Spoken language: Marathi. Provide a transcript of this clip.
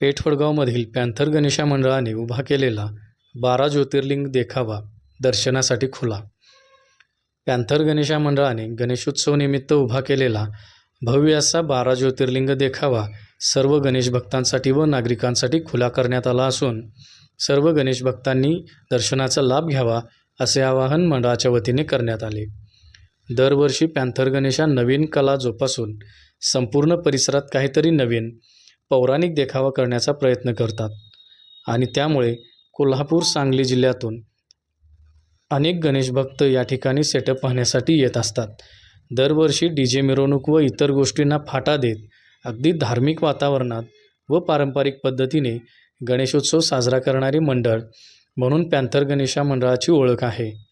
पेठवडगावमधील पॅन्थर गणेशा मंडळाने उभा केलेला बारा ज्योतिर्लिंग देखावा दर्शनासाठी खुला. पॅन्थर गणेशा मंडळाने गणेशोत्सवनिमित्त उभा केलेला भव्य असा बारा ज्योतिर्लिंग देखावा सर्व गणेश भक्तांसाठी व नागरिकांसाठी खुला करण्यात आला असून सर्व गणेश भक्तांनी दर्शनाचा लाभ घ्यावा असे आवाहन मंडळाच्या वतीने करण्यात आले. दरवर्षी पॅन्थर गणेशा नवीन कला जोपासून संपूर्ण परिसरात काहीतरी नवीन पौराणिक देखावा करण्याचा प्रयत्न करतात. आणि त्यामुळे कोल्हापूर सांगली जिल्ह्यातून अनेक गणेश भक्त या ठिकाणी सेटअप पाहण्यासाठी येत असतात. दरवर्षी डी जे मिरवणूक व इतर गोष्टींना फाटा देत अगदी धार्मिक वातावरणात व पारंपरिक पद्धतीने गणेशोत्सव साजरा करणारी मंडळ म्हणून पॅन्थर गणेशा मंडळाची ओळख आहे.